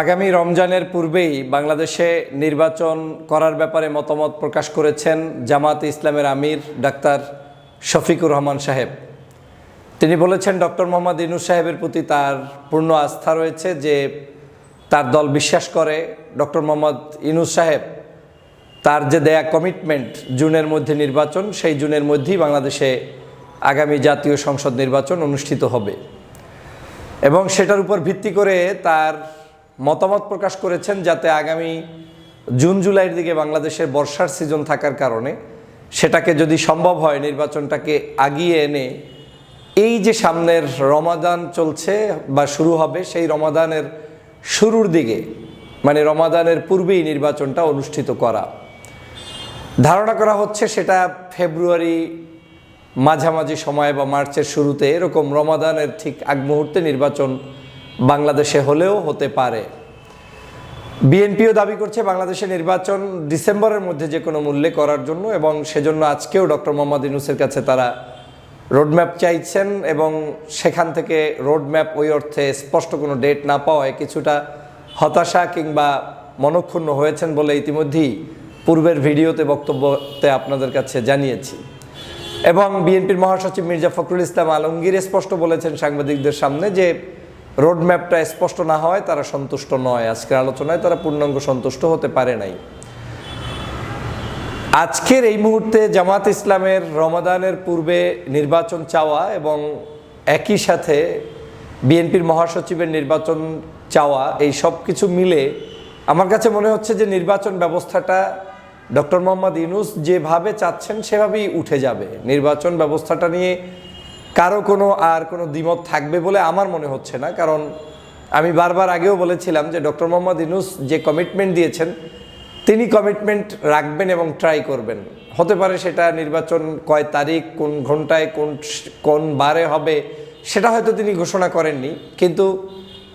আগামী রমজানের পূর্বেই বাংলাদেশে নির্বাচন করার ব্যাপারে মতামত প্রকাশ করেছেন জামাত ইসলামের আমির ডাক্তার শফিকুর রহমান সাহেব। তিনি বলেছেন, ডক্টর মোহাম্মদ ইনুস সাহেবের প্রতি তার পূর্ণ আস্থা রয়েছে যে তার দল বিশ্বাস করে। ডক্টর মোহাম্মদ ইনুস সাহেব, তার যে দেয়া কমিটমেন্ট জুনের মধ্যে নির্বাচন, সেই জুনের মধ্যেই বাংলাদেশে আগামী জাতীয় সংসদ নির্বাচন অনুষ্ঠিত হবে। এবং সেটার উপর ভিত্তি করে তার মতামত প্রকাশ করেছেন যাতে আগামী জুন, জুলাইয়ের দিকে বাংলাদেশের বর্ষার সিজন থাকার কারণে সেটাকে যদি সম্ভব হয় নির্বাচনটাকে আগিয়ে এনে, এই যে সামনের রমাদান চলছে বা শুরু হবে, সেই রমাদানের শুরুর দিকে মানে রমাদানের পূর্বেই নির্বাচনটা অনুষ্ঠিত করা। ধারণা করা হচ্ছে সেটা ফেব্রুয়ারি মাঝামাঝি সময় বা মার্চের শুরুতে এরকম রমাদানের ঠিক আগ মুহূর্তে নির্বাচন বাংলাদেশে হলেও হতে পারে। বিএনপিও দাবি করছে বাংলাদেশে নির্বাচন ডিসেম্বরের মধ্যে যে কোনো মূল্যে করার জন্য এবং সেজন্য আজকেও ডক্টর মোহাম্মদ ইউনুসের কাছে তারা রোডম্যাপ চাইছেন এবং সেখান থেকে রোডম্যাপ ওই অর্থে স্পষ্ট কোনো ডেট না পাওয়ায় কিছুটা হতাশা কিংবা মনক্ষুণ্ণ হয়েছেন বলে ইতিমধ্যেই পূর্বের ভিডিওতে বক্তব্যতে আপনাদের কাছে জানিয়েছি। এবং বিএনপির মহাসচিব মির্জা ফখরুল ইসলাম আলমগীর স্পষ্ট বলেছেন সাংবাদিকদের সামনে যে রোডম্যাপটা স্পষ্ট না হয়, তারা সন্তুষ্ট নয়। আজকের আলোচনায় তারা পূর্ণাঙ্গ সন্তুষ্ট হতে পারে নাই। আজকের এই মুহূর্তে জামাত ইসলামের রমাদানের পূর্বে নির্বাচন চাওয়া এবং একই সাথে বিএনপির মহাসচিবের নির্বাচন চাওয়া, এই সব কিছু মিলে আমার কাছে মনে হচ্ছে যে নির্বাচন ব্যবস্থাটা ডক্টর মোহাম্মদ ইউনুস যেভাবে চাচ্ছেন সেভাবেই উঠে যাবে। নির্বাচন ব্যবস্থাটা নিয়ে কারও কোনো আর কোনো দ্বিমত থাকবে বলে আমার মনে হচ্ছে না, কারণ আমি বারবার আগেও বলেছিলাম যে ডক্টর মোহাম্মদ ইনুস যে কমিটমেন্ট দিয়েছেন, তিনি কমিটমেন্ট রাখবেন এবং ট্রাই করবেন। হতে পারে সেটা নির্বাচন কয় তারিখ, কোন ঘন্টায় কোন কোন বারে হবে, সেটা হয়তো তিনি ঘোষণা করেননি। কিন্তু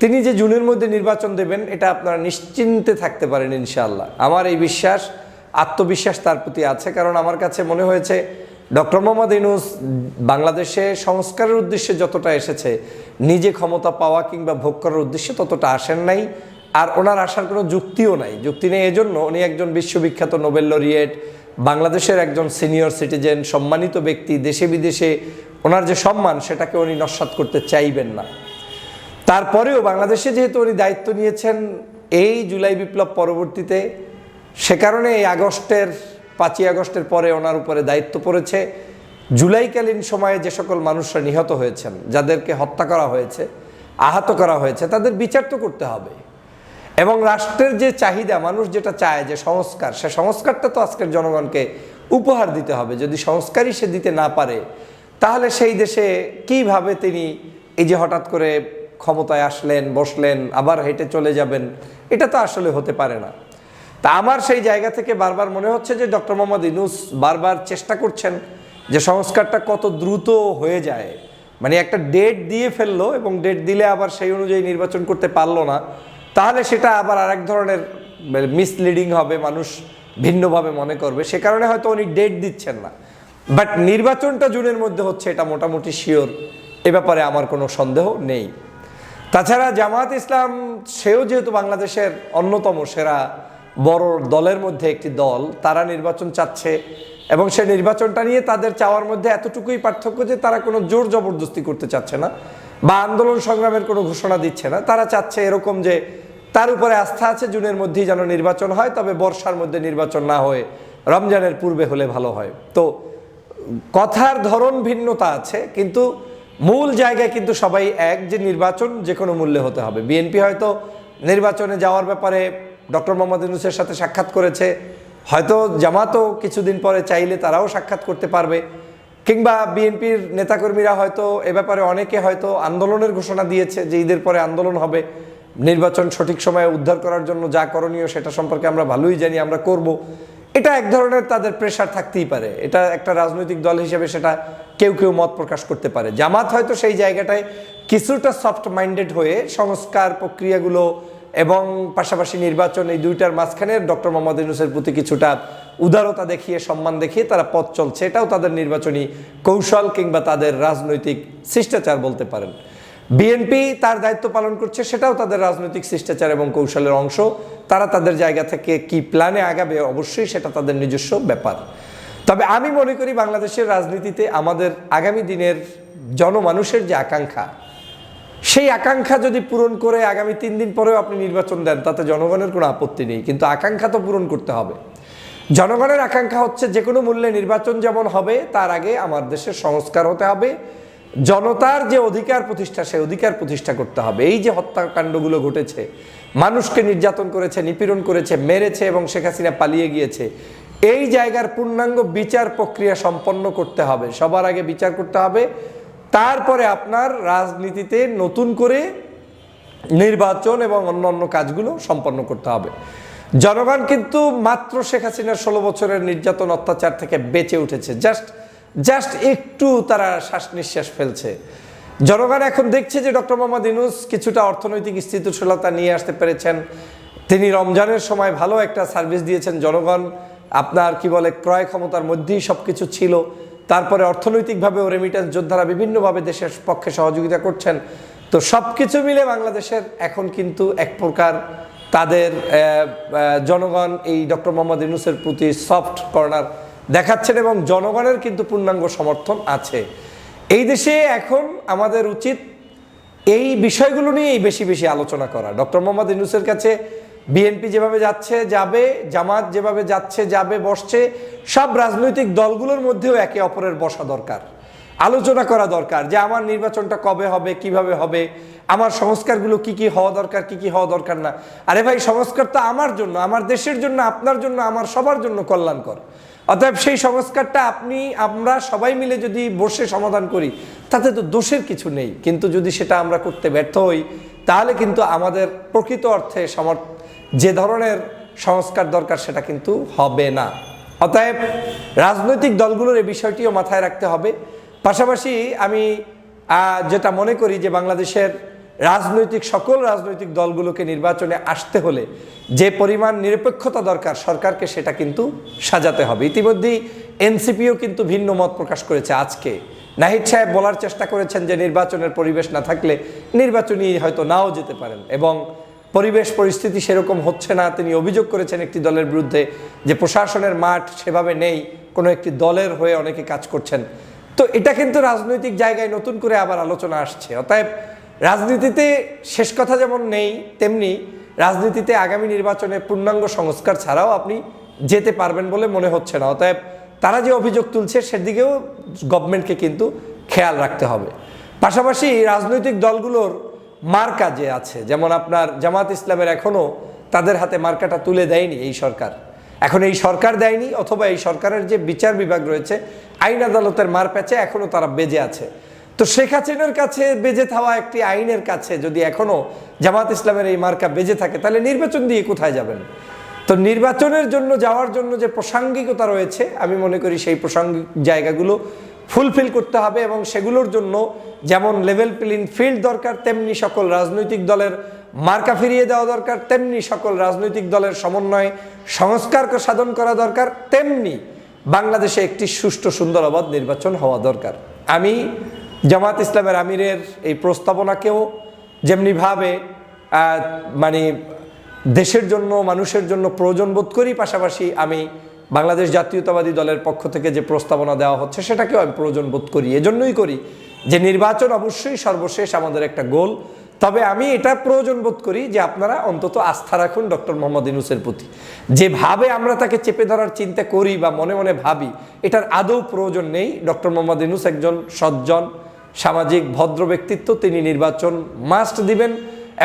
তিনি যে জুনের মধ্যে নির্বাচন দেবেন, এটা আপনারা নিশ্চিন্তে থাকতে পারেন ইনশাআল্লাহ। আমার এই বিশ্বাস, আত্মবিশ্বাস তার প্রতি আছে, কারণ আমার কাছে মনে হয়েছে ডক্টর মোহাম্মদ ইনুস বাংলাদেশে সংস্কারের উদ্দেশ্যে যতটা এসেছে, নিজে ক্ষমতা পাওয়া কিংবা ভোগ করার উদ্দেশ্যে ততটা আসেন নাই, আর ওনার আসার কোনো যুক্তিও নাই। যুক্তি নেই এজন্য উনি একজন বিশ্ববিখ্যাত নোবেল লরিয়েট, বাংলাদেশের একজন সিনিয়র সিটিজেন, সম্মানিত ব্যক্তি, দেশে বিদেশে ওনার যে সম্মান, সেটাকে উনি নস্বাত করতে চাইবেন না। তারপরেও বাংলাদেশে যেহেতু উনি দায়িত্ব নিয়েছেন, এই জুলাই বিপ্লব পরবর্তীতে, সে কারণে এই আগস্টের পাঁচই আগস্টের পরে ওনার উপরে দায়িত্ব পড়েছে। জুলাইকালীন সময়ে যে সকল মানুষরা নিহত হয়েছেন, যাদেরকে হত্যা করা হয়েছে, আহত করা হয়েছে, তাদের বিচার তো করতে হবে। এবং রাষ্ট্রের যে চাহিদা, মানুষ যেটা চায় যে সংস্কার, সে সংস্কারটা তো আজকের জনগণকে উপহার দিতে হবে। যদি সংস্কারই সে দিতে না পারে, তাহলে সেই দেশে কীভাবে তিনি এই যে হঠাৎ করে ক্ষমতায় আসলেন, বসলেন, আবার হেঁটে চলে যাবেন, এটা তো আসলে হতে পারে না। তা আমার সেই জায়গা থেকে বারবার মনে হচ্ছে যে ডক্টর মোহাম্মদ ইনুস বারবার চেষ্টা করছেন যে সংস্কারটা কত দ্রুত হয়ে যায়। মানে একটা ডেট দিয়ে ফেলল এবং ডেট দিলে আবার সেই অনুযায়ী নির্বাচন করতে পারল না। তাহলে সেটা আবার আরেক ধরনের মিসলিডিং হবে, মানুষ ভিন্নভাবে মনে করবে। সে কারণে হয়তো উনি ডেট দিচ্ছেন না। বাট নির্বাচনটা জুনের মধ্যে হচ্ছে এটা মোটামুটি শিওর এ ব্যাপারে আমার কোনো সন্দেহ নেই। তাছাড়া জামাত ইসলাম, সেও যেহেতু বাংলাদেশের অন্যতম সেরা বড় দলের মধ্যে একটি দল, তারা নির্বাচন চাচ্ছে এবং সে নির্বাচনটা নিয়ে তাদের চাওয়ার মধ্যে এতটুকুই পার্থক্য যে তারা কোনো জোর জবরদস্তি করতে চাচ্ছে না বা আন্দোলন সংগ্রামের কোনো ঘোষণা দিচ্ছে না। তারা চাচ্ছে এরকম যে তার উপরে আস্থা আছে, জুনের মধ্যেই যেন নির্বাচন হয়, তবে বর্ষার মধ্যে নির্বাচন না হয়ে রমজানের পূর্বে হলে ভালো হয়। তো কথার ধরন ভিন্নতা আছে, কিন্তু মূল জায়গায় কিন্তু সবাই এক যে নির্বাচন যে কোনো মূল্যে হতে হবে। বিএনপি হয়তো নির্বাচনে যাওয়ার ব্যাপারে ডক্টর মোহাম্মদ ইউনুসের সাথে সাক্ষাৎ করেছে। হয়তো জামাতও কিছুদিন পরে চাইলে তারাও সাক্ষাৎ করতে পারবে। কিংবা বিএনপির নেতাকর্মীরা হয়তো এ ব্যাপারে অনেকে হয়তো আন্দোলনের ঘোষণা দিয়েছে যে ঈদের পরে আন্দোলন হবে। নির্বাচন সঠিক সময়ে উদ্ধার করার জন্য যা করণীয় সেটা সম্পর্কে আমরা ভালোই জানি, আমরা করব। এটা এক ধরনের তাদের প্রেশার থাকতেই পারে। এটা একটা রাজনৈতিক দল হিসেবে সেটা কেউ কেউ মত প্রকাশ করতে পারে। জামাত হয়তো সেই জায়গাটায় কিছুটা সফট মাইন্ডেড হয়ে সংস্কার প্রক্রিয়াগুলো এবং পাশাপাশি নির্বাচন এই দুইটার মাঝখানে ডক্টর মোহাম্মদ ইউনুসের প্রতি কিছুটা উদারতা দেখিয়ে, সম্মান দেখিয়ে তারা পথ চলছে। এটাও তাদের নির্বাচনী কৌশল কিংবা তাদের রাজনৈতিক শিষ্টাচার বলতে পারেন। বিএনপি তার দায়িত্ব পালন করছে, সেটাও তাদের রাজনৈতিক শিষ্টাচার এবং কৌশলের অংশ। তারা তাদের জায়গা থেকে কি প্ল্যানে আগাবে অবশ্যই সেটা তাদের নিজস্ব ব্যাপার। তবে আমি মনে করি বাংলাদেশের রাজনীতিতে আমাদের আগামী দিনের জনমানুষের যে আকাঙ্ক্ষা সেই আকাঙ্ক্ষা যদি পূরণ করে আগামী তিন দিন পরেও আপনি নির্বাচন দেন, তাতে জনগণের কোনো আপত্তি নেই। কিন্তু আকাঙ্ক্ষা তো পূরণ করতে হবে। জনগণের আকাঙ্ক্ষা হচ্ছে যে কোনো মূল্যে নির্বাচন যেমন হবে, তার আগে আমার দেশের সংস্কার হতে হবে। জনতার যে অধিকার প্রতিষ্ঠা, সেই অধিকার প্রতিষ্ঠা করতে হবে। এই যে হত্যাকাণ্ডগুলো ঘটেছে, মানুষকে নির্যাতন করেছে, নিপীড়ন করেছে, মেরেছে এবং শেখ হাসিনা পালিয়ে গিয়েছে, এই জায়গার পূর্ণাঙ্গ বিচার প্রক্রিয়া সম্পন্ন করতে হবে। সবার আগে বিচার করতে হবে। তারপরে আপনার রাজনীতিতে নতুন করে নির্বাচন এবং অন্য অন্য কাজগুলো সম্পন্ন করতে হবে। জনগণ কিন্তু মাত্র শেখ হাসিনার ষোলো বছরের নির্যাতন অত্যাচার থেকে বেঁচে উঠেছে। জাস্ট জাস্ট একটু তারা শ্বাস নিঃশ্বাস ফেলছে। জনগণ এখন দেখছে যে ডক্টর মোহাম্মদ ইনুস কিছুটা অর্থনৈতিক স্থিতিশীলতা নিয়ে আসতে পেরেছেন। তিনি রমজানের সময় ভালো একটা সার্ভিস দিয়েছেন। জনগণ আপনার কি বলে ক্রয় ক্ষমতার মধ্যেই সব কিছু ছিল। তারপরে অর্থনৈতিকভাবেও রেমিটেন্স যোদ্ধারা বিভিন্নভাবে দেশের পক্ষে সহযোগিতা করছেন। তো সব কিছু মিলে বাংলাদেশের এখন কিন্তু এক প্রকার তাদের জনগণ এই ডক্টর মোহাম্মদ ইউনুসের প্রতি সফট কর্নার দেখাচ্ছেন এবং জনগণের কিন্তু পূর্ণাঙ্গ সমর্থন আছে। এই দেশে এখন আমাদের উচিত এই বিষয়গুলো নিয়েই বেশি বেশি আলোচনা করা। ডক্টর মোহাম্মদ ইউনুসের কাছে বিএনপি যেভাবে যাচ্ছে, যাবে, জামাত যেভাবে যাচ্ছে, যাবে, বসছে, সব রাজনৈতিক দলগুলোর মধ্যেও একে অপরের বসা দরকার। আলোচনা করা দরকার যে আমার নির্বাচনটা কবে হবে, কীভাবে হবে, আমার সংস্কারগুলো কি কি হওয়া দরকার, কি কি হওয়া দরকার না। আরে ভাই, সংস্কার তো আমার জন্য, আমার দেশের জন্য, আপনার জন্য, আমার সবার জন্য কল্যাণকর। অতএব সেই সংস্কারটা আপনি, আমরা সবাই মিলে যদি বসে সমাধান করি, তাতে তো দোষের কিছু নেই। কিন্তু যদি সেটা আমরা করতে ব্যর্থ হই, তাহলে কিন্তু আমাদের প্রকৃত অর্থে সমর্থ যে ধরনের সংস্কার দরকার সেটা কিন্তু হবে না। অতএব রাজনৈতিক দলগুলোর এই বিষয়টিও মাথায় রাখতে হবে। পাশাপাশি আমি যেটা মনে করি যে বাংলাদেশের রাজনৈতিক, সকল রাজনৈতিক দলগুলোকে নির্বাচনে আসতে হলে যে পরিমাণ নিরপেক্ষতা দরকার সরকারকে সেটা কিন্তু সাজাতে হবে। ইতিমধ্যেই এনসিপিও কিন্তু ভিন্ন মত প্রকাশ করেছে আজকে। নাহিদ সাহেব বলার চেষ্টা করেছেন যে নির্বাচনের পরিবেশ না থাকলে নির্বাচনী হয়তো নাও যেতে পারেন এবং পরিবেশ, পরিস্থিতি সেরকম হচ্ছে না। তিনি অভিযোগ করেছেন একটি দলের বিরুদ্ধে যে প্রশাসনের মাঠ সেভাবে নেই, কোনো একটি দলের হয়ে অনেকে কাজ করছেন। তো এটা কিন্তু রাজনৈতিক জায়গায় নতুন করে আবার আলোচনা আসছে। অতএব রাজনীতিতে শেষ কথা যেমন নেই, তেমনি রাজনীতিতে আগামী নির্বাচনে পূর্ণাঙ্গ সংস্কার ছাড়াও আপনি যেতে পারবেন বলে মনে হচ্ছে না। অতএব তারা যে অভিযোগ তুলছে, সেদিকেও গভর্নমেন্টকে কিন্তু খেয়াল রাখতে হবে। পাশাপাশি রাজনৈতিক দলগুলোর মার্কা যে আছে, যেমন আপনার জামাত ইসলামের এখনও তাদের হাতে মার্কাটা তুলে দেয়নি এই সরকার। এখন এই সরকার দেয়নি অথবা এই সরকারের যে বিচার বিভাগ রয়েছে, আইন আদালতের মার প্যাচে এখনও তারা বেজে আছে। তো শেখ হাসিনার কাছে বেজে থাওয়া একটি আইনের কাছে যদি এখনও জামাত ইসলামের এই মার্কা বেজে থাকে, তাহলে নির্বাচন দিয়ে কোথায় যাবেন? তো নির্বাচনের জন্য, যাওয়ার জন্য যে প্রাসঙ্গিকতা রয়েছে, আমি মনে করি সেই প্রাসঙ্গিক জায়গাগুলো ফুলফিল করতে হবে এবং সেগুলোর জন্য যেমন লেভেল প্লেইং ফিল্ড দরকার, তেমনি সকল রাজনৈতিক দলের মার্কা ফিরিয়ে দেওয়া দরকার, তেমনি সকল রাজনৈতিক দলের সমন্বয়ে, সংস্কার সাধন করা দরকার, তেমনি বাংলাদেশে একটি সুষ্ঠু সুন্দর অবাধ নির্বাচন হওয়া দরকার। আমি জামাত ইসলামের আমিরের এই প্রস্তাবনাকেও যেমনিভাবে মানে দেশের জন্য, মানুষের জন্য প্রয়োজন বোধ করি, পাশাপাশি আমি বাংলাদেশ জাতীয়তাবাদী দলের পক্ষ থেকে যে প্রস্তাবনা দেওয়া হচ্ছে, সেটাকেও আমি প্রয়োজন বোধ করি। এজন্যই করি যে নির্বাচন অবশ্যই সর্বশেষ আমাদের একটা গোল। তবে আমি এটা প্রয়োজন বোধ করি যে আপনারা অন্তত আস্থা রাখুন ডক্টর মোহাম্মদ ইনুসের প্রতি। যেভাবে আমরা তাকে চেপে ধরার চিন্তা করি বা মনে মনে ভাবি, এটার আদৌ প্রয়োজন নেই। ডক্টর মোহাম্মদ ইনুস একজন সজ্জন, সামাজিক, ভদ্র ব্যক্তিত্ব। তিনি নির্বাচন মাস্ট দিবেন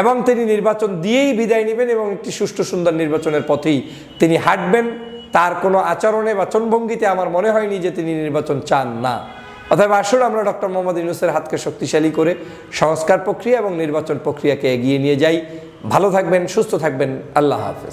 এবং তিনি নির্বাচন দিয়েই বিদায় নেবেন এবং একটি সুষ্ঠু, সুন্দর নির্বাচনের পথেই তিনি হাঁটবেন। তার কোনো আচরণে বা চনভঙ্গিতে আমার মনে হয়নি যে তিনি নির্বাচন চান না। অথবা আসুন আমরা ডক্টর মোহাম্মদ ইউনুসের হাতকে শক্তিশালী করে সংস্কার প্রক্রিয়া এবং নির্বাচন প্রক্রিয়াকে এগিয়ে নিয়ে যাই। ভালো থাকবেন, সুস্থ থাকবেন। আল্লাহ হাফেজ।